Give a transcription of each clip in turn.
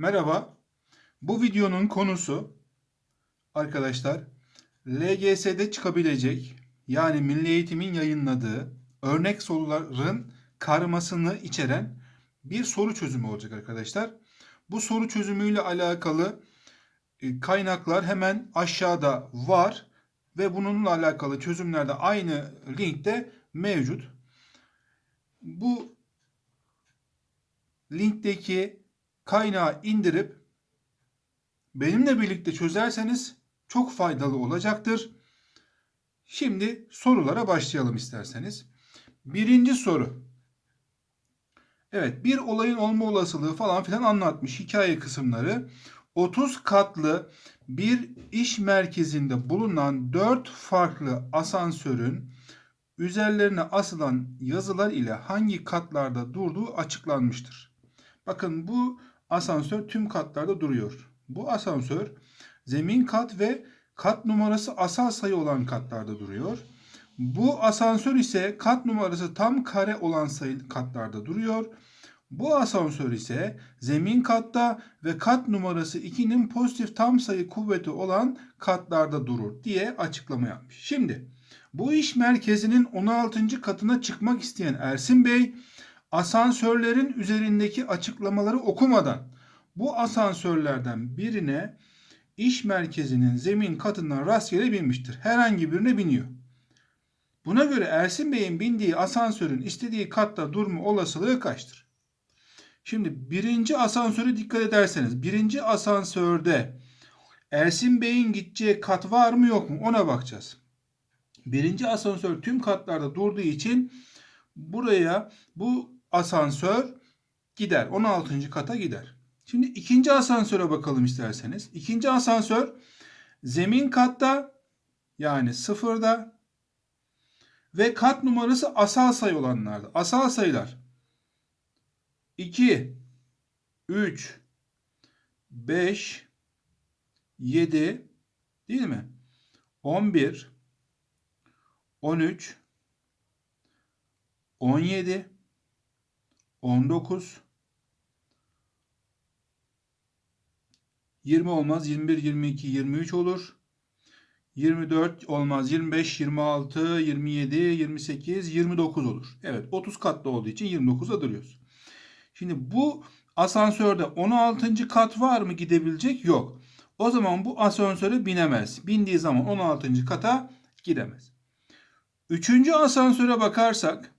Merhaba. Bu videonun konusu arkadaşlar LGS'de çıkabilecek yani Milli Eğitim'in yayınladığı örnek soruların karmasını içeren bir soru çözümü olacak arkadaşlar. Bu soru çözümüyle alakalı e, kaynaklar hemen aşağıda var ve bununla alakalı çözümler de aynı linkte mevcut. Bu linkteki kaynağı indirip benimle birlikte çözerseniz çok faydalı olacaktır. Şimdi sorulara başlayalım isterseniz. Birinci soru. Evet bir olayın olma olasılığı falan filan anlatmış hikaye kısımları. 30 katlı bir iş merkezinde bulunan 4 farklı asansörün üzerlerine asılan yazılar ile hangi katlarda durduğu açıklanmıştır. Bakın bu asansör tüm katlarda duruyor. Bu asansör zemin kat ve kat numarası asal sayı olan katlarda duruyor. Bu asansör ise kat numarası tam kare olan sayı katlarda duruyor. Bu asansör ise zemin katta ve kat numarası 2'nin pozitif tam sayı kuvveti olan katlarda durur diye açıklama yapmış. Şimdi bu iş merkezinin 16. katına çıkmak isteyen Ersin Bey asansörlerin üzerindeki açıklamaları okumadan bu asansörlerden birine iş merkezinin zemin katından rastgele binmiştir. Herhangi birine biniyor. Buna göre Ersin Bey'in bindiği asansörün istediği katta durma olasılığı kaçtır? Şimdi birinci asansöre dikkat ederseniz birinci asansörde Ersin Bey'in gideceği kat var mı yok mu ona bakacağız. Birinci asansör tüm katlarda durduğu için buraya bu asansör gider. 16. kata gider. Şimdi ikinci asansöre bakalım isterseniz. İkinci asansör zemin katta yani sıfırda ve kat numarası asal sayı olanlarda. Asal sayılar 2, 3, 5, 7 değil mi? 11, 13, 17, 19, 20 olmaz. 21, 22, 23 olur. 24 olmaz. 25, 26, 27, 28, 29 olur. Evet 30 katlı olduğu için 29'a duruyoruz. Şimdi bu asansörde 16. kat var mı gidebilecek? Yok. O zaman bu asansöre binemez. Bindiği zaman 16. kata gidemez. Üçüncü asansöre bakarsak,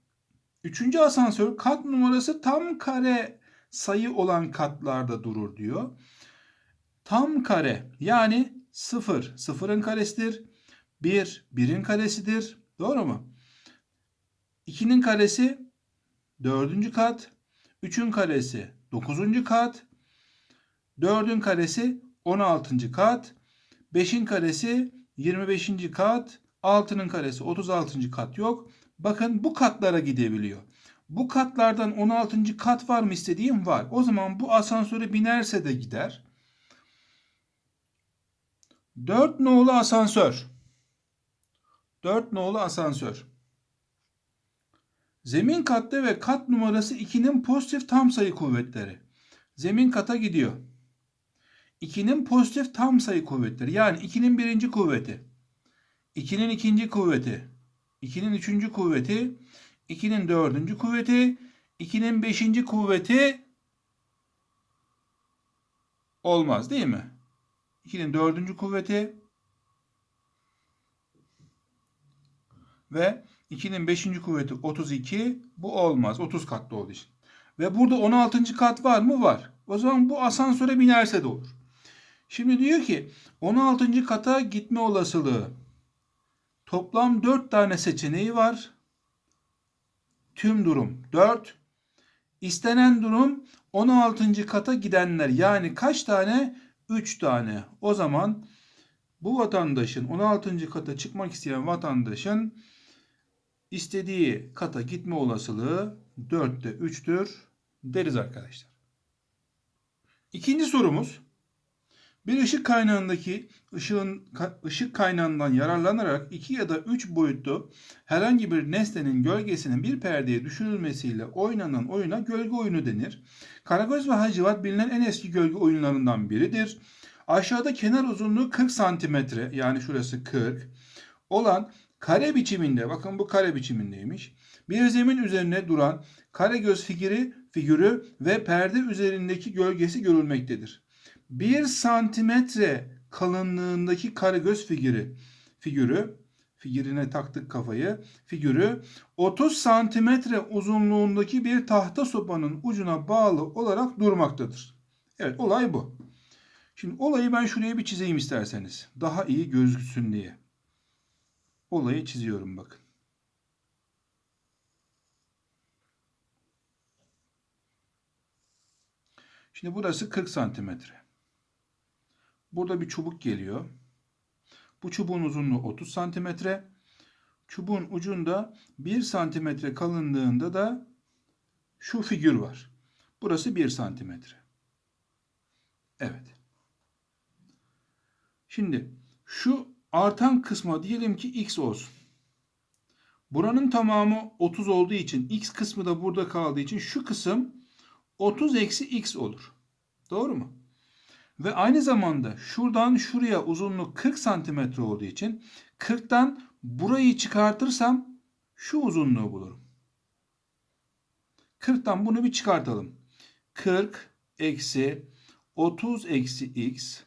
üçüncü asansör kat numarası tam kare sayı olan katlarda durur diyor. Tam kare yani 0 sıfırın karesidir. 1 birin karesidir. Doğru mu? 2'nin karesi 4. kat. 3'ün karesi 9. kat. 4'ün karesi 16. kat. 5'in karesi 25. kat. 6'nın karesi 36. kat yok. Bakın bu katlara gidebiliyor. Bu katlardan 16. kat var mı istediğim var. O zaman bu asansöre binerse de gider. 4 nolu asansör. 4 nolu asansör. Zemin katta ve kat numarası 2'nin pozitif tam sayı kuvvetleri. Zemin kata gidiyor. 2'nin pozitif tam sayı kuvvetleri. Yani 2'nin birinci kuvveti. 2'nin ikinci kuvveti. 2'nin üçüncü kuvveti. 2'nin dördüncü kuvveti. 2'nin beşinci kuvveti olmaz değil mi? 2'nin dördüncü kuvveti ve 2'nin 5. kuvveti 32. Bu olmaz. 30 katlı olduğu için. Ve burada 16. kat var mı? Var. O zaman bu asansöre binerse de olur. Şimdi diyor ki 16. kata gitme olasılığı toplam 4 tane seçeneği var. Tüm durum 4. İstenen durum 16. kata gidenler. Yani kaç tane? 3 tane. O zaman bu vatandaşın 16. kata çıkmak isteyen vatandaşın istediği kata gitme olasılığı 4'te 3'tür deriz arkadaşlar. İkinci sorumuz. Bir ışık kaynağındaki ışığın ışık kaynağından yararlanarak iki ya da üç boyutlu herhangi bir nesnenin gölgesinin bir perdeye düşürülmesiyle oynanan oyuna gölge oyunu denir. Karagöz ve Hacivat bilinen en eski gölge oyunlarından biridir. Aşağıda kenar uzunluğu 40 santimetre yani şurası 40 olan kare biçiminde bakın bu kare biçimindeymiş. Bir zemin üzerine duran karagöz figürü, figürü ve perde üzerindeki gölgesi görülmektedir. 1 santimetre kalınlığındaki karagöz figürü, figürü, figürüne taktık kafayı, figürü 30 santimetre uzunluğundaki bir tahta sopanın ucuna bağlı olarak durmaktadır. Evet olay bu. Şimdi olayı ben şuraya bir çizeyim isterseniz. Daha iyi gözüksün diye. Olayı çiziyorum bakın. Şimdi burası 40 santimetre. Burada bir çubuk geliyor. Bu çubuğun uzunluğu 30 santimetre. Çubuğun ucunda 1 santimetre kalınlığında da şu figür var. Burası 1 santimetre. Evet. Şimdi şu artan kısma diyelim ki x olsun. Buranın tamamı 30 olduğu için x kısmı da burada kaldığı için şu kısım 30 eksi x olur. Doğru mu? Ve aynı zamanda şuradan şuraya uzunluk 40 santimetre olduğu için 40'tan burayı çıkartırsam şu uzunluğu bulurum. 40'tan bunu bir çıkartalım. 40 eksi 30 eksi x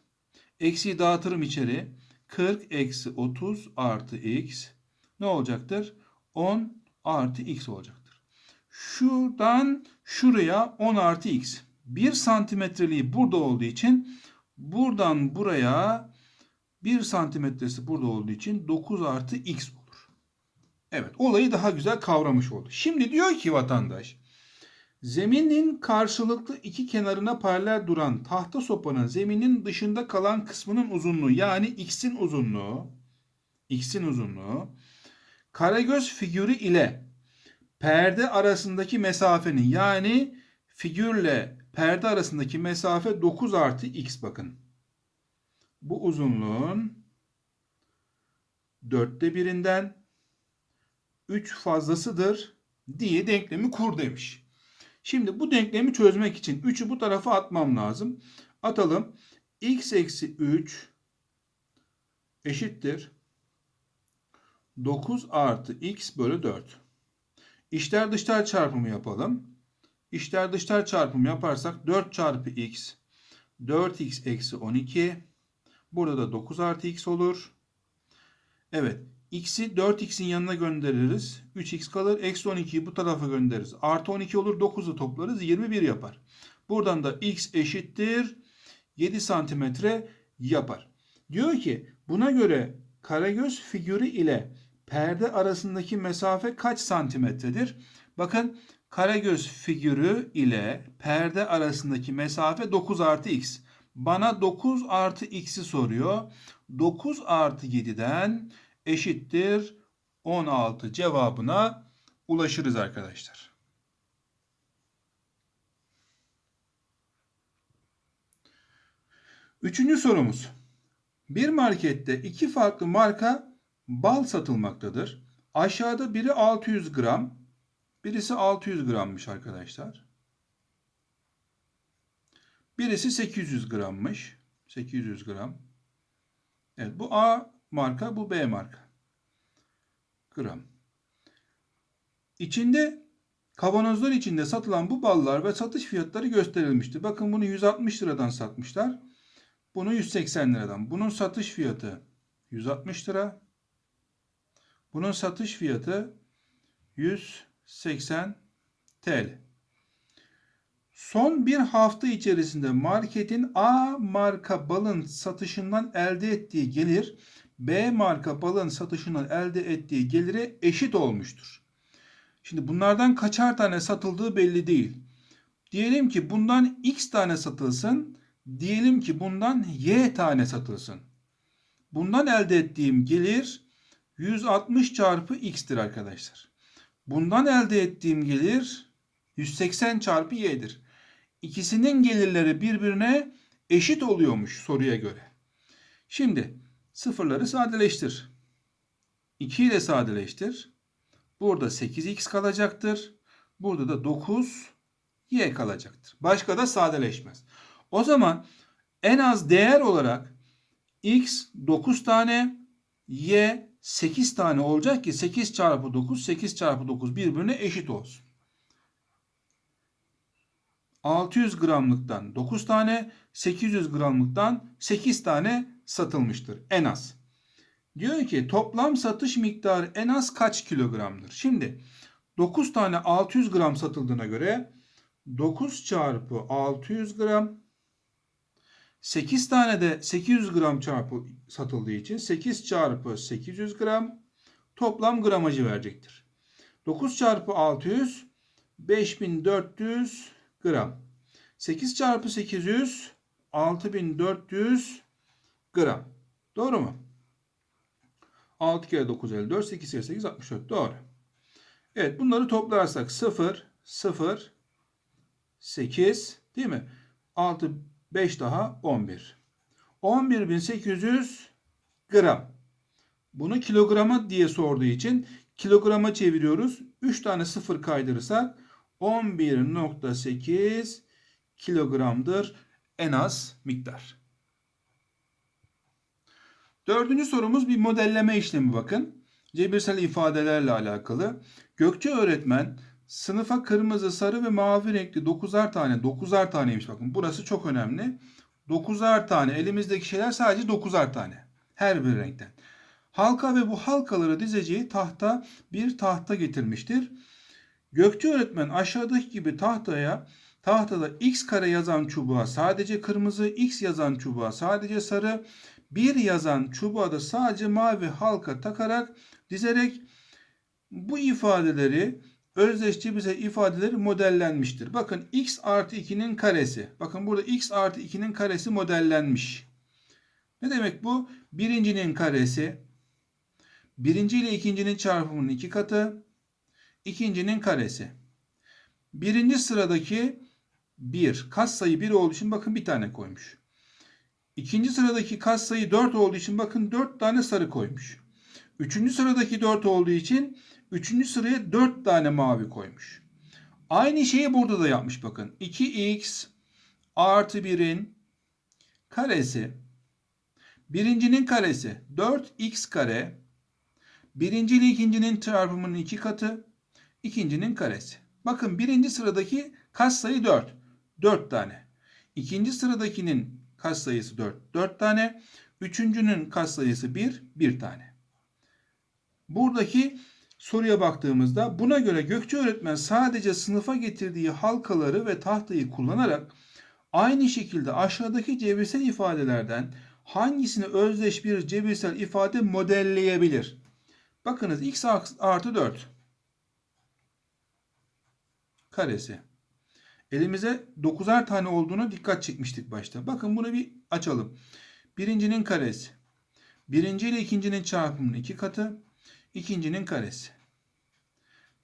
eksiyi dağıtırım içeri. 40 eksi 30 artı x ne olacaktır? 10 artı x olacaktır. Şuradan şuraya 10 artı x. 1 santimetreliği burada olduğu için buradan buraya 1 santimetresi burada olduğu için 9 artı x olur. Evet olayı daha güzel kavramış oldu. Şimdi diyor ki vatandaş zeminin karşılıklı iki kenarına paralel duran tahta sopanın zeminin dışında kalan kısmının uzunluğu yani x'in uzunluğu x'in uzunluğu karagöz figürü ile perde arasındaki mesafenin yani figürle perde arasındaki mesafe 9 artı x bakın. Bu uzunluğun dörtte birinden 3 fazlasıdır diye denklemi kur demiş. Şimdi bu denklemi çözmek için 3'ü bu tarafa atmam lazım. Atalım. x eksi 3 eşittir. 9 artı x bölü 4. İşler dışlar çarpımı yapalım. İşler dışlar çarpımı yaparsak 4 çarpı x 4x eksi 12. Burada da 9 artı x olur. Evet. X'i 4x'in yanına göndeririz. 3x kalır. Eksi 12'yi bu tarafa göndeririz. Artı 12 olur. 9'u toplarız. 21 yapar. Buradan da x eşittir. 7 santimetre yapar. Diyor ki buna göre karagöz figürü ile perde arasındaki mesafe kaç santimetredir? Bakın karagöz figürü ile perde arasındaki mesafe 9 artı x. Bana 9 artı x'i soruyor. 9 artı 7'den eşittir 16 cevabına ulaşırız arkadaşlar. Üçüncü sorumuz. Bir markette iki farklı marka bal satılmaktadır. Aşağıda biri 600 gram, birisi 600 grammış arkadaşlar. Birisi 800 grammış. 800 gram. Evet bu A marka bu B marka. Gram. İçinde kavanozlar içinde satılan bu ballar ve satış fiyatları gösterilmişti. Bakın bunu 160 liradan satmışlar. Bunu 180 liradan. Bunun satış fiyatı 160 lira. Bunun satış fiyatı 180 TL. Son bir hafta içerisinde marketin A marka balın satışından elde ettiği gelir B marka balın satışından elde ettiği gelire eşit olmuştur. Şimdi bunlardan kaçar tane satıldığı belli değil. Diyelim ki bundan X tane satılsın. Diyelim ki bundan Y tane satılsın. Bundan elde ettiğim gelir 160 çarpı X'tir arkadaşlar. Bundan elde ettiğim gelir 180 çarpı Y'dir. İkisinin gelirleri birbirine eşit oluyormuş soruya göre. Şimdi sıfırları sadeleştir. 2 ile sadeleştir. Burada 8x kalacaktır. Burada da 9 y kalacaktır. Başka da sadeleşmez. O zaman en az değer olarak x 9 tane y 8 tane olacak ki 8 çarpı 9 8 çarpı 9 birbirine eşit olsun. 600 gramlıktan 9 tane 800 gramlıktan 8 tane satılmıştır en az. Diyor ki toplam satış miktarı en az kaç kilogramdır? Şimdi 9 tane 600 gram satıldığına göre 9 çarpı 600 gram 8 tane de 800 gram çarpı satıldığı için 8 çarpı 800 gram toplam gramajı verecektir. 9 çarpı 600 5400 gram. 8 çarpı 800 6400 gram. Doğru mu? 6 kere 9 54 8 kere 8 64 doğru. Evet bunları toplarsak 0 0 8 değil mi? 6 5 daha 11. 11800 gram. Bunu kilograma diye sorduğu için kilograma çeviriyoruz. 3 tane sıfır kaydırırsak 11.8 kilogramdır en az miktar. Dördüncü sorumuz bir modelleme işlemi bakın. Cebirsel ifadelerle alakalı. Gökçe öğretmen sınıfa kırmızı, sarı ve mavi renkli 9'ar tane, 9'ar taneymiş bakın. Burası çok önemli. 9'ar tane elimizdeki şeyler sadece 9'ar tane. Her bir renkten. Halka ve bu halkaları dizeceği tahta bir tahta getirmiştir. Gökçe öğretmen aşağıdaki gibi tahtaya tahtada x kare yazan çubuğa sadece kırmızı, x yazan çubuğa sadece sarı, 1 yazan çubuğa da sadece mavi halka takarak dizerek bu ifadeleri özdeşçi bize ifadeleri modellenmiştir. Bakın x artı 2'nin karesi. Bakın burada x artı 2'nin karesi modellenmiş. Ne demek bu? Birincinin karesi. Birinci ile ikincinin çarpımının iki katı. ikincinin karesi. Birinci sıradaki 1. Kas sayı 1 olduğu için bakın bir tane koymuş. İkinci sıradaki kas sayı 4 olduğu için bakın 4 tane sarı koymuş. Üçüncü sıradaki 4 olduğu için üçüncü sıraya 4 tane mavi koymuş. Aynı şeyi burada da yapmış bakın. 2x artı 1'in karesi. Birincinin karesi 4x kare. Birinci ile ikincinin çarpımının iki katı. ikincinin karesi. Bakın birinci sıradaki kas sayı 4. 4 tane. İkinci sıradakinin kas sayısı 4. 4 tane. Üçüncünün kas sayısı 1. 1 tane. Buradaki soruya baktığımızda buna göre Gökçe öğretmen sadece sınıfa getirdiği halkaları ve tahtayı kullanarak aynı şekilde aşağıdaki cebirsel ifadelerden hangisini özdeş bir cebirsel ifade modelleyebilir? Bakınız x artı 4 karesi. Elimize 9'ar tane olduğuna dikkat çekmiştik başta. Bakın bunu bir açalım. Birincinin karesi. Birinci ile ikincinin çarpımının iki katı. İkincinin karesi.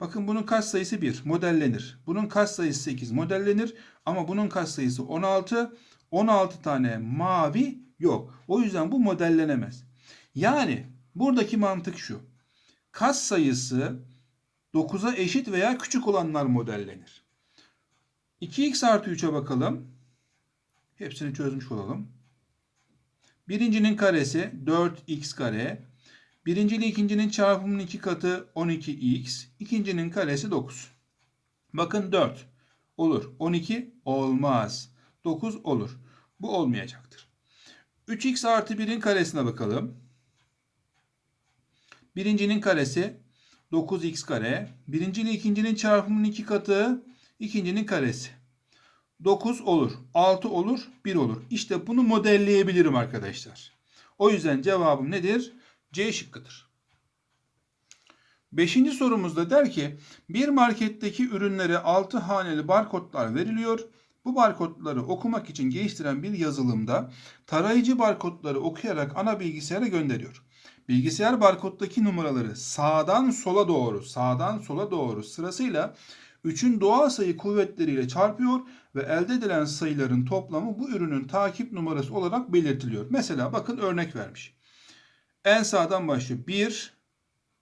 Bakın bunun kaç sayısı 1 modellenir. Bunun kaç sayısı 8 modellenir. Ama bunun kaç sayısı 16. 16 tane mavi yok. O yüzden bu modellenemez. Yani buradaki mantık şu. Kas sayısı 9'a eşit veya küçük olanlar modellenir. 2x artı 3'e bakalım. Hepsini çözmüş olalım. Birincinin karesi 4x kare. Birinci ile ikincinin çarpımının iki katı 12x. İkincinin karesi 9. Bakın 4 olur. 12 olmaz. 9 olur. Bu olmayacaktır. 3x artı 1'in karesine bakalım. Birincinin karesi 9x kare. Birinci ile ikincinin çarpımının iki katı ikincinin karesi. 9 olur. 6 olur. 1 olur. İşte bunu modelleyebilirim arkadaşlar. O yüzden cevabım nedir? C şıkkıdır. Beşinci sorumuzda der ki bir marketteki ürünlere 6 haneli barkodlar veriliyor. Bu barkodları okumak için geliştiren bir yazılımda tarayıcı barkodları okuyarak ana bilgisayara gönderiyor. Bilgisayar barkoddaki numaraları sağdan sola doğru, sağdan sola doğru sırasıyla 3'ün doğal sayı kuvvetleriyle çarpıyor ve elde edilen sayıların toplamı bu ürünün takip numarası olarak belirtiliyor. Mesela bakın örnek vermiş. En sağdan başlıyor. 1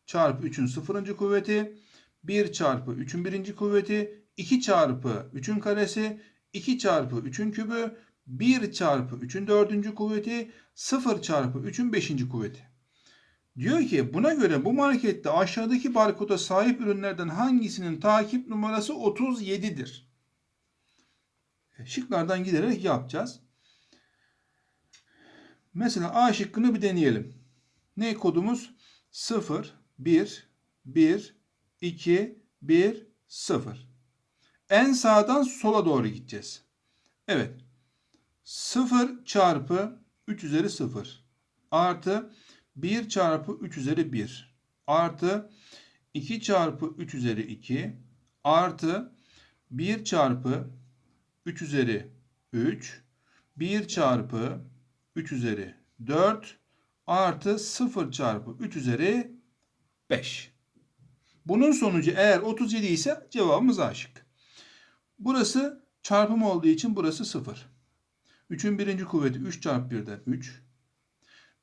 çarpı 3'ün sıfırıncı kuvveti, 1 çarpı 3'ün birinci kuvveti, 2 çarpı 3'ün karesi, 2 çarpı 3'ün kübü, 1 çarpı 3'ün dördüncü kuvveti, 0 çarpı 3'ün beşinci kuvveti. Diyor ki buna göre bu markette aşağıdaki barkoda sahip ürünlerden hangisinin takip numarası 37'dir? Şıklardan giderek yapacağız. Mesela A şıkkını bir deneyelim. Ne kodumuz? 0, 1, 1, 2, 1, 0. En sağdan sola doğru gideceğiz. Evet. 0 çarpı 3 üzeri 0 artı 1 çarpı 3 üzeri 1 artı 2 çarpı 3 üzeri 2 artı 1 çarpı 3 üzeri 3 1 çarpı 3 üzeri 4 artı 0 çarpı 3 üzeri 5. Bunun sonucu eğer 37 ise cevabımız A. Burası çarpım olduğu için burası 0. 3'ün birinci kuvveti 3 çarpı 1'den 3.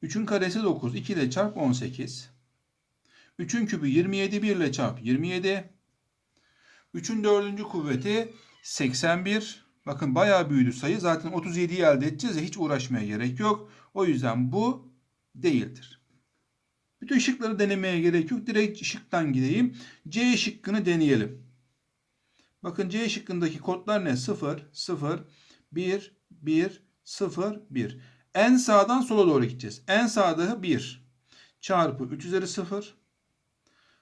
3'ün karesi 9. 2 ile çarp 18. 3'ün kübü 27. 1 ile çarp 27. 3'ün dördüncü kuvveti 81. Bakın bayağı büyüdü sayı. Zaten 37'yi elde edeceğiz ya hiç uğraşmaya gerek yok. O yüzden bu değildir. Bütün şıkları denemeye gerek yok. Direkt şıktan gideyim. C şıkkını deneyelim. Bakın C şıkkındaki kodlar ne? 0, 0, 1, 1, 0, 1. En sağdan sola doğru gideceğiz. En sağda 1 çarpı 3 üzeri 0.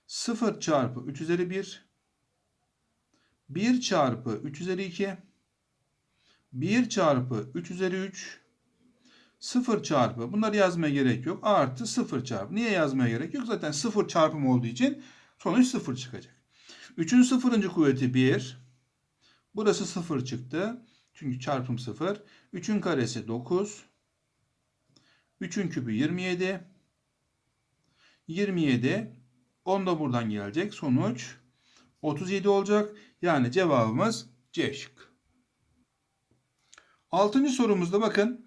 0 çarpı 3 üzeri 1. 1 çarpı 3 üzeri 2. 1 çarpı 3 üzeri 3. 0 çarpı bunları yazmaya gerek yok. Artı 0 çarpı. Niye yazmaya gerek yok? Zaten 0 çarpım olduğu için sonuç 0 çıkacak. 3'ün sıfırıncı kuvveti 1. Burası 0 çıktı. Çünkü çarpım 0. 3'ün karesi 9. 3'ün küpü 27. 27. 10 da buradan gelecek. Sonuç 37 olacak. Yani cevabımız C şık. Altıncı sorumuzda bakın.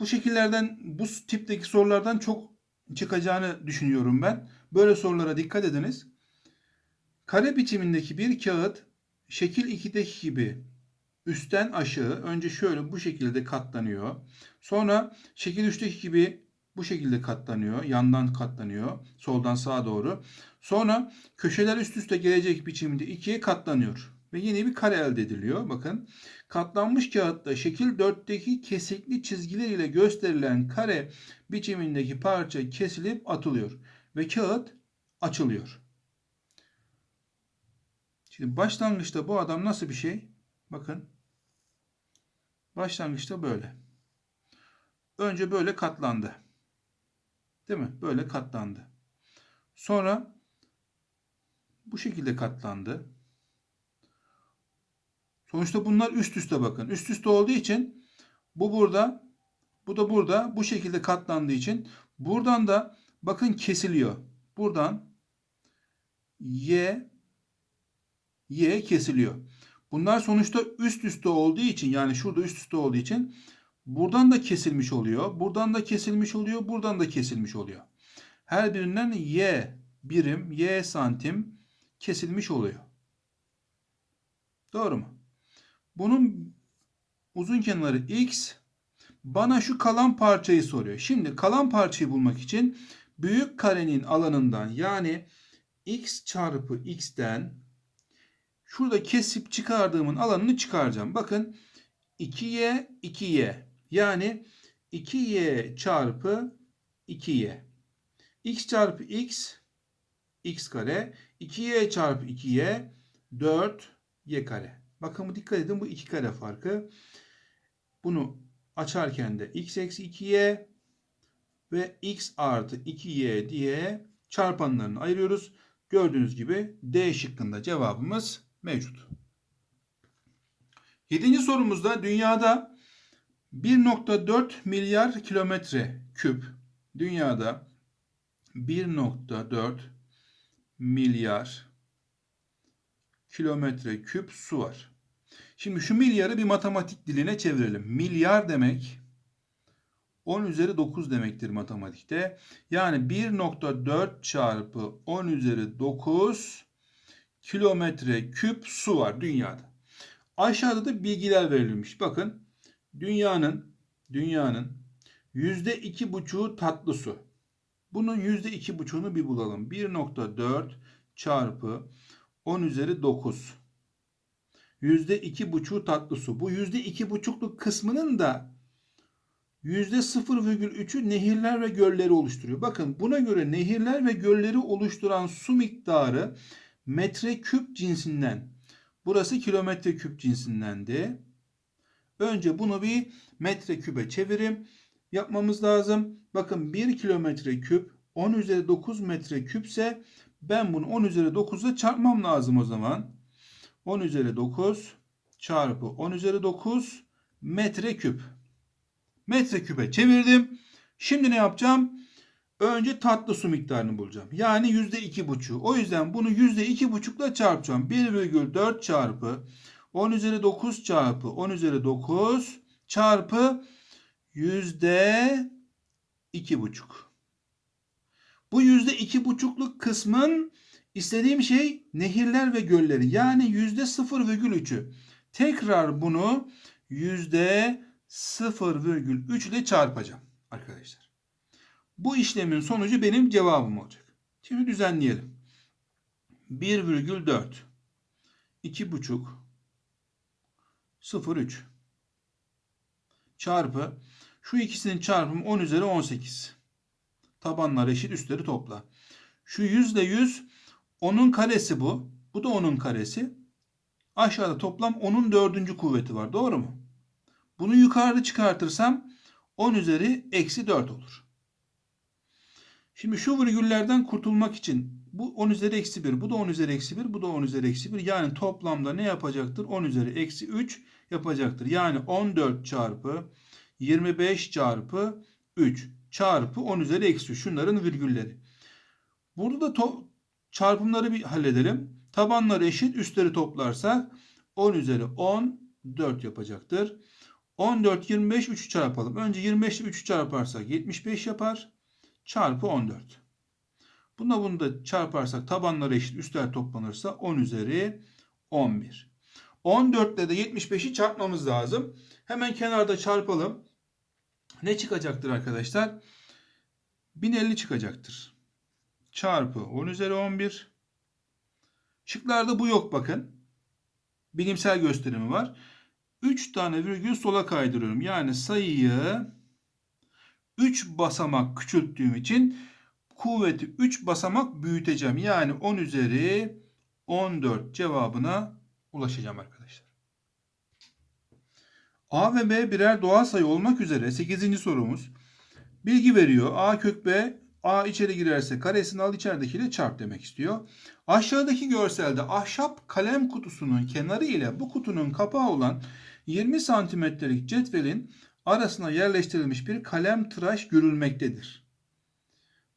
Bu şekillerden, bu tipteki sorulardan çok çıkacağını düşünüyorum ben. Böyle sorulara dikkat ediniz. Kare biçimindeki bir kağıt şekil 2'deki gibi üstten aşağı önce şöyle bu şekilde katlanıyor. Sonra şekil 3'teki gibi bu şekilde katlanıyor. Yandan katlanıyor. Soldan sağa doğru. Sonra köşeler üst üste gelecek biçimde ikiye katlanıyor. Ve yeni bir kare elde ediliyor. Bakın katlanmış kağıtta şekil 4'teki kesikli çizgiler ile gösterilen kare biçimindeki parça kesilip atılıyor. Ve kağıt açılıyor. Şimdi başlangıçta bu adam nasıl bir şey? Bakın. Başlangıçta böyle. Önce böyle katlandı. Değil mi? Böyle katlandı. Sonra bu şekilde katlandı. Sonuçta bunlar üst üste bakın. Üst üste olduğu için bu burada, bu da burada bu şekilde katlandığı için buradan da bakın kesiliyor. Buradan Y Y kesiliyor. Bunlar sonuçta üst üste olduğu için yani şurada üst üste olduğu için buradan da kesilmiş oluyor. Buradan da kesilmiş oluyor. Buradan da kesilmiş oluyor. Her birinden y birim, y santim kesilmiş oluyor. Doğru mu? Bunun uzun kenarı x bana şu kalan parçayı soruyor. Şimdi kalan parçayı bulmak için büyük karenin alanından yani x çarpı x'ten Şurada kesip çıkardığımın alanını çıkaracağım. Bakın 2y 2y yani 2y çarpı 2y. x çarpı x x kare 2y çarpı 2y 4y kare. Bakın dikkat edin bu 2 kare farkı. Bunu açarken de x eksi 2y ve x artı 2y diye çarpanlarını ayırıyoruz. Gördüğünüz gibi D şıkkında cevabımız mevcut. Yedinci sorumuzda dünyada 1.4 milyar kilometre küp dünyada 1.4 milyar kilometre küp su var. Şimdi şu milyarı bir matematik diline çevirelim. Milyar demek 10 üzeri 9 demektir matematikte. Yani 1.4 çarpı 10 üzeri 9 kilometre küp su var dünyada. Aşağıda da bilgiler verilmiş. Bakın dünyanın dünyanın yüzde iki buçuğu tatlı su. Bunun yüzde iki buçuğunu bir bulalım. 1.4 çarpı 10 üzeri 9. Yüzde iki buçuğu tatlı su. Bu yüzde iki buçukluk kısmının da yüzde 0,3'ü nehirler ve gölleri oluşturuyor. Bakın buna göre nehirler ve gölleri oluşturan su miktarı metreküp cinsinden. Burası kilometre küp cinsindendi. Önce bunu bir metreküpe çevirim yapmamız lazım. Bakın 1 kilometre küp 10 üzeri 9 metre küpse ben bunu 10 üzeri 9 ile çarpmam lazım o zaman. 10 üzeri 9 çarpı 10 üzeri 9 metre küp. Metre küpe çevirdim. Şimdi ne yapacağım? Önce tatlı su miktarını bulacağım. Yani yüzde iki buçuğu. O yüzden bunu yüzde iki buçukla çarpacağım. 1,4 çarpı 10 üzeri 9 çarpı 10 üzeri 9 çarpı yüzde iki buçuk. Bu yüzde iki buçukluk kısmın istediğim şey nehirler ve gölleri. Yani yüzde 0,3'ü. Tekrar bunu yüzde 0,3 ile çarpacağım arkadaşlar. Bu işlemin sonucu benim cevabım olacak. Şimdi düzenleyelim. 1,4 2,5 0,3 çarpı şu ikisinin çarpımı 10 üzeri 18. Tabanlar eşit üstleri topla. Şu 100 ile 100 onun karesi bu. Bu da onun karesi. Aşağıda toplam 10'un dördüncü kuvveti var. Doğru mu? Bunu yukarıda çıkartırsam 10 üzeri eksi 4 olur. Şimdi şu virgüllerden kurtulmak için bu 10 üzeri eksi 1, bu da 10 üzeri eksi 1, bu da 10 üzeri eksi 1. Yani toplamda ne yapacaktır? 10 üzeri eksi 3 yapacaktır. Yani 14 çarpı 25 çarpı 3 çarpı 10 üzeri eksi 3. Şunların virgülleri. Burada da çarpımları bir halledelim. Tabanları eşit, üstleri toplarsak 10 üzeri 10 4 yapacaktır. 14, 25, 3'ü çarpalım. Önce 25 ile 3'ü çarparsak 75 yapar. Çarpı 14. Buna bunu da çarparsak tabanları eşit üstler toplanırsa 10 üzeri 11. 14 ile de 75'i çarpmamız lazım. Hemen kenarda çarpalım. Ne çıkacaktır arkadaşlar? 1050 çıkacaktır. Çarpı 10 üzeri 11. Şıklarda bu yok bakın. Bilimsel gösterimi var. 3 tane virgül sola kaydırıyorum. Yani sayıyı 3 basamak küçülttüğüm için kuvveti 3 basamak büyüteceğim. Yani 10 üzeri 14 cevabına ulaşacağım arkadaşlar. A ve B birer doğal sayı olmak üzere 8. sorumuz. Bilgi veriyor. A kök B A içeri girerse karesini al içeridekiyle çarp demek istiyor. Aşağıdaki görselde ahşap kalem kutusunun kenarı ile bu kutunun kapağı olan 20 santimetrelik cetvelin arasına yerleştirilmiş bir kalem tıraş görülmektedir.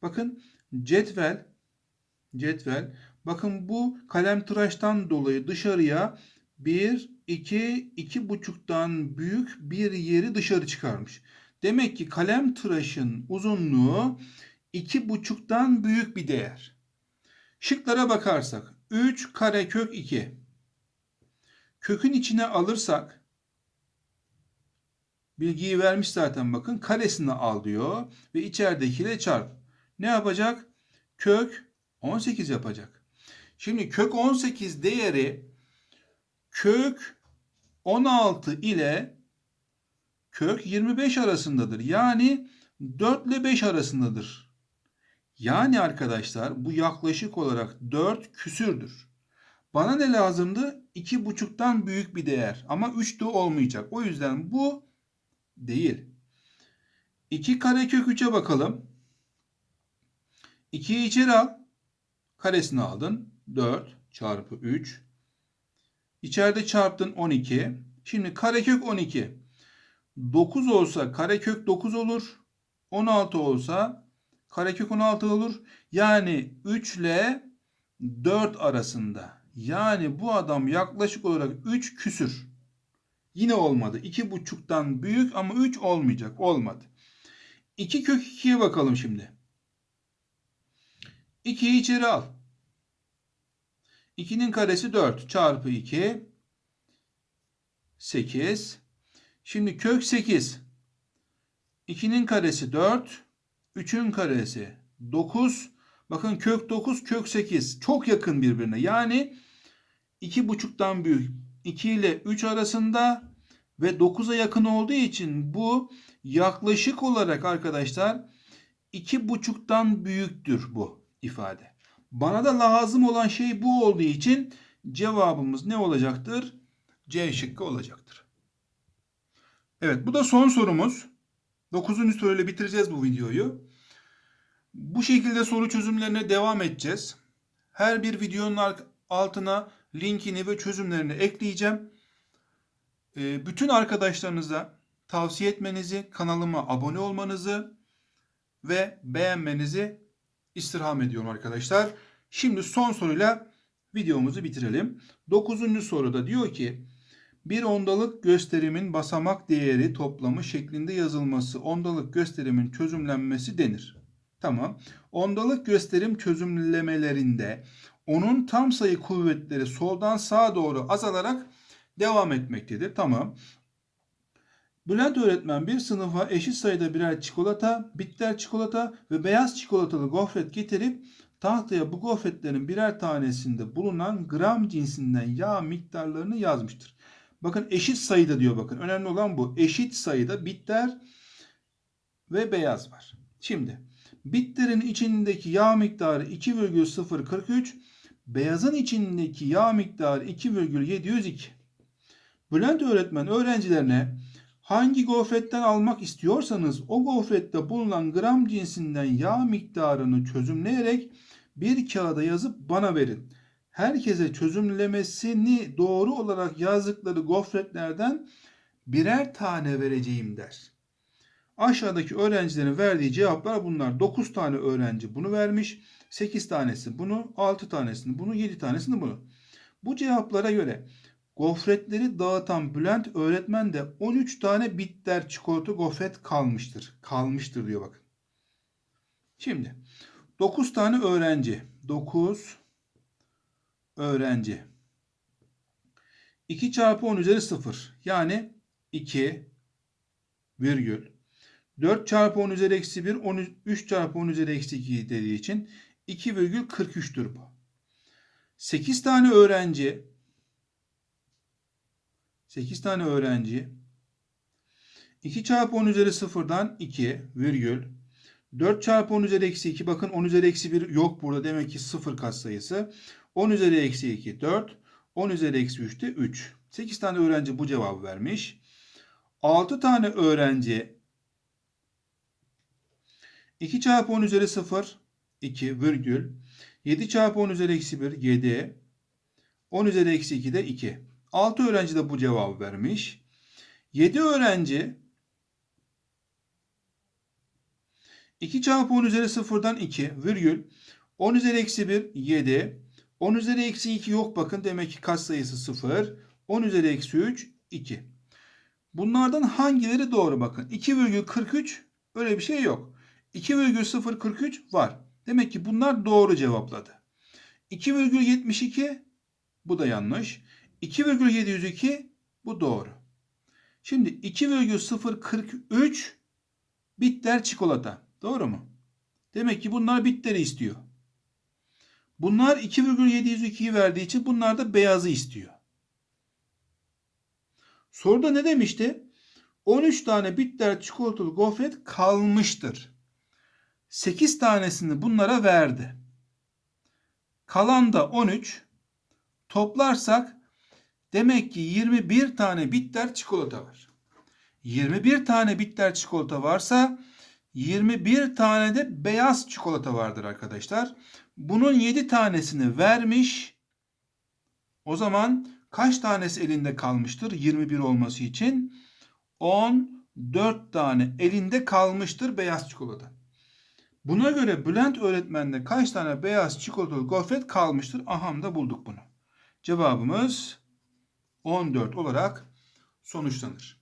Bakın cetvel cetvel bakın bu kalem tıraştan dolayı dışarıya bir, iki, iki buçuktan büyük bir yeri dışarı çıkarmış. Demek ki kalem tıraşın uzunluğu iki buçuktan büyük bir değer. Şıklara bakarsak 3 karekök 2. Kökün içine alırsak bilgiyi vermiş zaten bakın karesini al diyor ve içeridekiyle çarp. Ne yapacak? Kök 18 yapacak. Şimdi kök 18 değeri kök 16 ile kök 25 arasındadır. Yani 4 ile 5 arasındadır. Yani arkadaşlar bu yaklaşık olarak 4 küsürdür. Bana ne lazımdı? 2,5'tan büyük bir değer. Ama 3 de olmayacak. O yüzden bu değil. 2 karekök 3'e bakalım. 2'yi içeri al. Karesini aldın. 4 çarpı 3. İçeride çarptın 12. Şimdi karekök 12. 9 olsa karekök 9 olur. 16 olsa karekök 16 olur. Yani 3 ile 4 arasında. Yani bu adam yaklaşık olarak 3 küsür. Yine olmadı. 2,5'tan büyük ama 3 olmayacak. Olmadı. 2 kök 2'ye bakalım şimdi. 2'yi içeri al. 2'nin karesi 4 çarpı 2 8. Şimdi kök 8. 2'nin karesi 4. 3'ün karesi 9. Bakın kök 9 kök 8 çok yakın birbirine. Yani 2,5'tan büyük 2 ile 3 arasında ve 9'a yakın olduğu için bu yaklaşık olarak arkadaşlar 2,5'tan büyüktür bu ifade. Bana da lazım olan şey bu olduğu için cevabımız ne olacaktır? C şıkkı olacaktır. Evet bu da son sorumuz. 9. soruyla bitireceğiz bu videoyu. Bu şekilde soru çözümlerine devam edeceğiz. Her bir videonun altına linkini ve çözümlerini ekleyeceğim. Ee, bütün arkadaşlarınıza tavsiye etmenizi, kanalıma abone olmanızı ve beğenmenizi istirham ediyorum arkadaşlar. Şimdi son soruyla videomuzu bitirelim. 9. soruda diyor ki bir ondalık gösterimin basamak değeri toplamı şeklinde yazılması ondalık gösterimin çözümlenmesi denir. Tamam. Ondalık gösterim çözümlemelerinde onun tam sayı kuvvetleri soldan sağa doğru azalarak devam etmektedir. Tamam. Bülent öğretmen bir sınıfa eşit sayıda birer çikolata, bitter çikolata ve beyaz çikolatalı gofret getirip tahtaya bu gofretlerin birer tanesinde bulunan gram cinsinden yağ miktarlarını yazmıştır. Bakın eşit sayıda diyor bakın. Önemli olan bu. Eşit sayıda bitter ve beyaz var. Şimdi bitterin içindeki yağ miktarı 2,043, beyazın içindeki yağ miktarı 2,702. Bülent öğretmen öğrencilerine hangi gofretten almak istiyorsanız o gofrette bulunan gram cinsinden yağ miktarını çözümleyerek bir kağıda yazıp bana verin. Herkese çözümlemesini doğru olarak yazdıkları gofretlerden birer tane vereceğim der. Aşağıdaki öğrencilerin verdiği cevaplar bunlar. 9 tane öğrenci bunu vermiş. 8 tanesi bunu, 6 tanesini bunu, 7 tanesini bunu. Bu cevaplara göre gofretleri dağıtan Bülent öğretmen de 13 tane bitter çikolata gofret kalmıştır. Kalmıştır diyor bakın. Şimdi 9 tane öğrenci. 9 öğrenci. 2 çarpı 10 üzeri 0. Yani 2 virgül 4 çarpı 10 üzeri eksi 1, 3 çarpı 10 üzeri eksi 2 dediği için 2,43'tür bu. 8 tane öğrenci 8 tane öğrenci 2 çarpı 10 üzeri 0'dan 2 virgül 4 çarpı 10 üzeri eksi 2 bakın 10 üzeri eksi 1 yok burada demek ki 0 katsayısı. 10 üzeri eksi 2 4 10 üzeri eksi 3 de 3. 8 tane öğrenci bu cevabı vermiş. 6 tane öğrenci 2 çarpı 10 üzeri 0 2 virgül 7 çarpı 10 üzeri eksi 1 7 10 üzeri eksi 2 de 2. 6 öğrenci de bu cevabı vermiş. 7 öğrenci 2 çarpı 10 üzeri 0'dan 2 virgül 10 üzeri eksi 1 7 10 üzeri eksi 2 yok bakın demek ki katsayısı 0 10 üzeri eksi 3 2. Bunlardan hangileri doğru bakın 2,43 öyle bir şey yok. 2,043 var. Demek ki bunlar doğru cevapladı. 2,72 bu da yanlış. 2,702 bu doğru. Şimdi 2,043 bitter çikolata. Doğru mu? Demek ki bunlar bitteri istiyor. Bunlar 2,702'yi verdiği için bunlar da beyazı istiyor. Soruda ne demişti? 13 tane bitter çikolatalı gofret kalmıştır. 8 tanesini bunlara verdi. Kalan da 13. Toplarsak demek ki 21 tane bitter çikolata var. 21 tane bitter çikolata varsa 21 tane de beyaz çikolata vardır arkadaşlar. Bunun 7 tanesini vermiş. O zaman kaç tanesi elinde kalmıştır 21 olması için? 14 tane elinde kalmıştır beyaz çikolata. Buna göre Bülent öğretmende kaç tane beyaz çikolatalı gofret kalmıştır? Aham da bulduk bunu. Cevabımız 14 olarak sonuçlanır.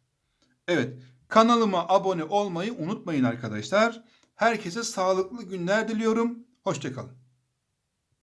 Evet, kanalıma abone olmayı unutmayın arkadaşlar. Herkese sağlıklı günler diliyorum. Hoşçakalın.